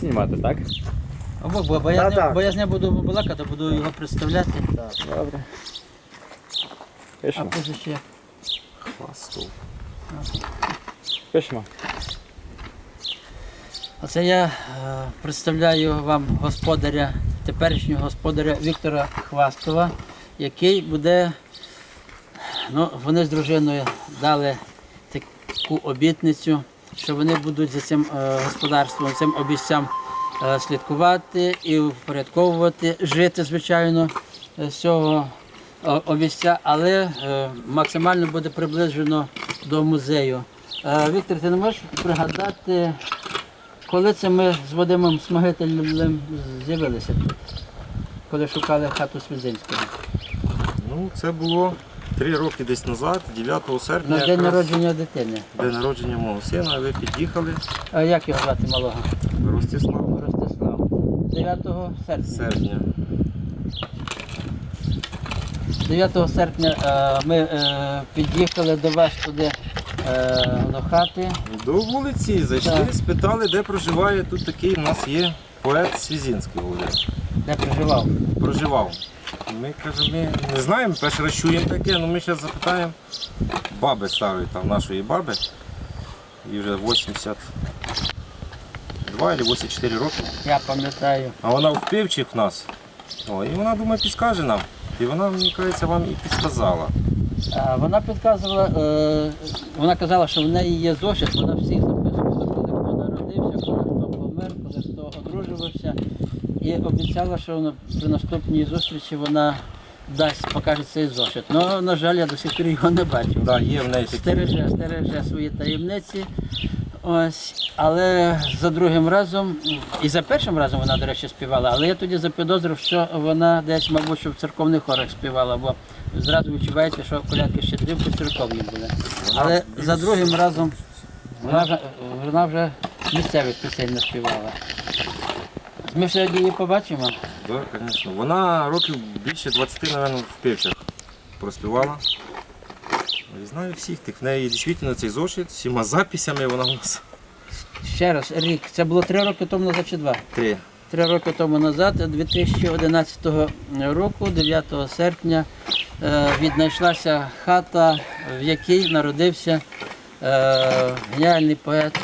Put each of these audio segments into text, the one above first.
знімати, так? Або, бо, бо, я Так, ним- бо я з ним буду балакати, буду його представляти. Добре. А Пишемо. позже ще. Хвастов. Пишемо. Оце я е, представляю вам господаря, теперішнього господаря Віктора Хвастова, який буде, ну, вони з дружиною дали таку обітницю, що вони будуть за цим е, господарством, цим обіцям е, слідкувати і впорядковувати, жити, звичайно, е, з цього обіця, але максимально буде приближено до музею. Віктор, ти не можеш пригадати, коли це ми з Вадимом Смагителем з'явилися тут? Коли шукали хату Свідзинського? Ну, це було три роки десь назад, 9 серпня. На день якраз народження дитини. День народження мого сина, ви під'їхали. А як його звати малого? Ростислав Ростислав. 9 серпня. серпня. 9 серпня е, ми е, під'їхали до вас туди е, до хати. До вулиці зайшли, Так. спитали, де проживає. Тут такий у нас є поет Свізінський Володимир. де проживав. Проживав. Ми кажемо, ми не знаємо, перший раз чуємо таке, але ми зараз запитаємо баби старої, там нашої баби. Їй вже 82 або 84 роки. Я пам'ятаю. А вона в пивчих в нас. О, і вона, думаю, підскаже нам. І вона, мені кажеться, вам і підсказала. А Вона підказувала, е, вона казала, що в неї є зошит, вона всіх записувала, коли хто народився, коли хто помер, коли хто одружувався. І обіцяла, що при наступній зустрічі вона дасть, покаже цей зошит. Ну, на жаль, я до сих пір його не бачив. Да, є в неї такі. Стереже, стереже свої таємниці. Ось, але за другим разом, і за першим разом вона, до речі, співала, але я тоді запідозрив, що вона десь, мабуть, що в церковних хорах співала, бо зразу відчувається, що колядки щедрівки церковні були. Але за другим разом вона вона вже місцевих пісень не співала. Ми сьогодні її побачимо. Да, звісно. Вона років більше 20, мабуть, в пивчах проспівала. І знаю всіх тих. В неї дійсно цей зошит, всіма записями вона у нас. Ще раз, рік. Це було три роки тому назад чи два? Три. Три роки тому назад, 2011 року, 9 серпня, е, віднайшлася хата, в якій народився е, геніальний поет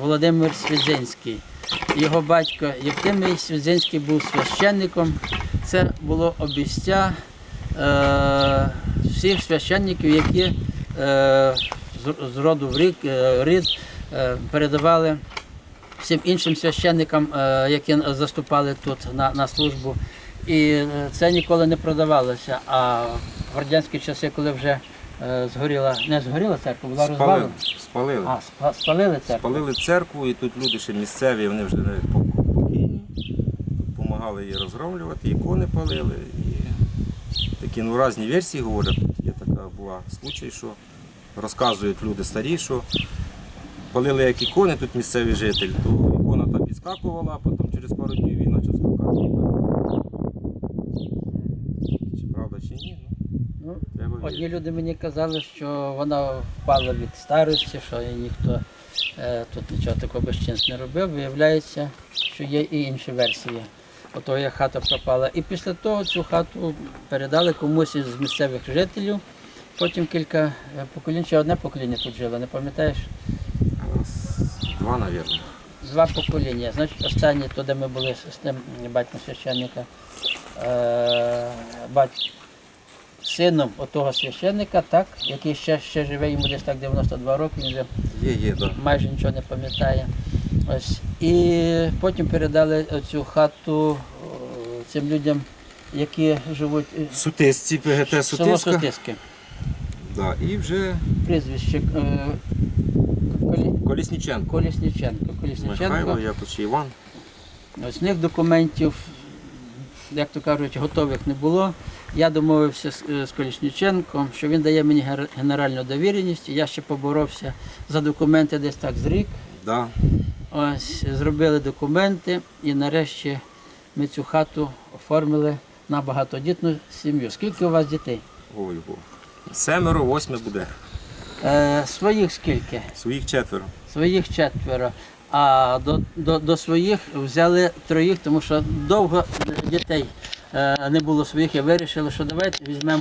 Володимир Свідзинський. Його батько Євтимій Свідзинський був священником. Це було обіця е, всіх священників, які е, з роду в рік, е, рід е, передавали всім іншим священникам, е, які заступали тут на, на службу. І е, це ніколи не продавалося. А в радянські часи, коли вже е, згоріла, не згоріла церква, була Спалили. розвалена. Спалили. А, спа- спалили церкву. Спалили церкву, і тут люди ще місцеві, вони вже не пок- покійні. Допомагали її розгромлювати, ікони палили. І такі ну, різні версії говорять. Є така була случай, що розказують люди старі, що палили як ікони, тут місцеві жителі, то ікона та підскакувала, а потім через пару днів він почав скакати. і так. Чи правда, чи ні? Ну, Одні люди мені казали, що вона впала від старості, що і ніхто е, тут нічого такого безчинств не робив. Виявляється, що є і інші версії. Ото як хата пропала. І після того цю хату передали комусь із місцевих жителів. Потім кілька е, поколінь, чи одне покоління тут жило, не пам'ятаєш? Два, мабуть. Два покоління. Значить, останнє, то, де ми були з тим батьком священника, е, бать, сином отого священника, так, який ще, ще живе, йому десь так 92 роки, він вже Є, є. Да. майже нічого не пам'ятає. Ось. І потім передали цю хату цим людям, які живуть е, Сутисці, ПГТ село Сутиска. Сутиски. Да, і вже Прізвище е, Колі- Колісніченко. Колісніченко. Михайло, якось Іван. Ось них документів, як то кажуть, готових не було. Я домовився з, е, з Колісніченком, що він дає мені генеральну довіреність. Я ще поборовся за документи десь так з рік. Да. Ось зробили документи і нарешті ми цю хату оформили на багатодітну сім'ю. Скільки у вас дітей? Ой, бо. Семеро, восьме буде. Е, своїх скільки? Своїх четверо. Своїх четверо. а до, до, до своїх взяли троїх, тому що довго дітей не було своїх. Я вирішила, що давайте візьмемо